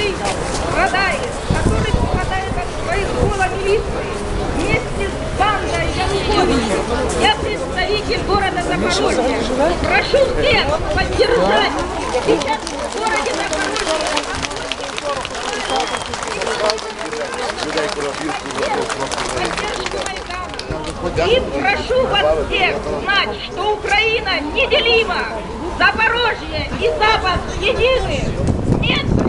который страдает, который страдает от своих гола милиции, вместе с бандой Януковича. Я представитель города Запорожья. Прошу всех поддержать. Сейчас в городе Запорожье. И прошу вас всех знать, что Украина неделима. Запорожье и Запад едины. Нет